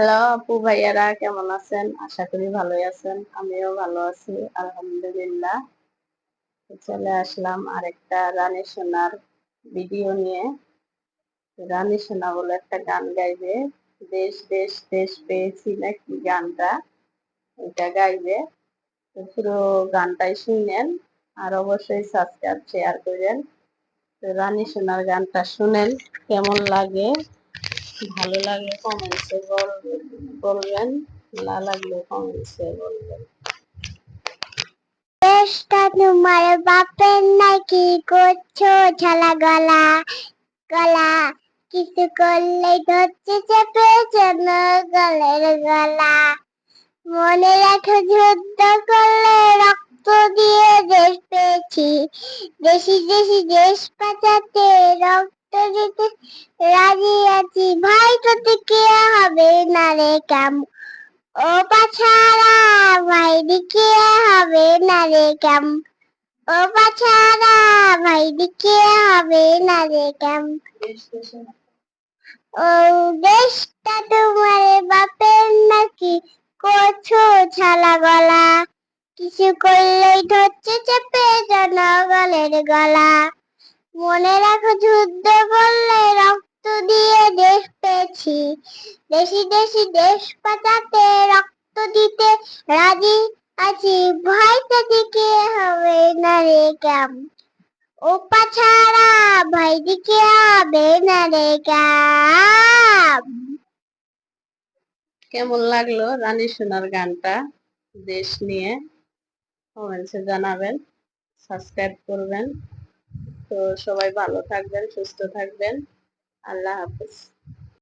Hello আপু ভাইয়ারা, কেমন আছেন? আশা করি ভালোই আছেন। আমিও ভালো আছি, আলহামদুলিল্লাহ। চলে আসলাম আরেকটা রানী সোনার ভিডিও নিয়ে। রানী সোনা বলে একটা গান গাইবে। দেশ দেশ দেশ পেয়েছি নাকি গানটা? এটা গাইবে। পুরো গানটাই শুনেন আর অবশ্যই সাবস্ক্রাইব শেয়ার করেন তো রানী সোনার গানটা শুনেন, কেমন লাগে? ভালো লাগলে কমেন্টসে বলবেন, না লাগলে কমেন্টসে বলবেন। তোমার বাপের নাকি করছ গলা গলা। কিছু করলে ধরছে চেপে যেন গলের গলা। মনে রাখো যুদ্ধ করলে রক্ত দিয়ে দেশ পেয়েছি। দেশি দেশি দেশ রক্ত ভাই তোতে কে হবে না রে ও পাছাড়া ভাই দিকে হবে না রে কাম? ও পাছাড়া ভাই দিকে হবে না রে কাম? ও দেশটা তোমার বাপের নাকি? করছ ছালা গলা। কিছু করলেই ধরছে চেপে জনগণের গলা। মনে রাখো যুদ্ধ দেশি দেশি দেশ বাঁচাতে রক্ত দিতে রাজি আছি। ভয় দিকে হবে না রে কাম ও পাছাড়া ভাই দিকে হবে না রে কাম কেমন লাগল রানী সোনার গানটা? দেশ নিয়ে কমেন্টসে জানাবেন, সাবস্ক্রাইব করবেন। তো সবাই ভালো থাকবেন, সুস্থ থাকবেন। আল্লাহ হাফিজ।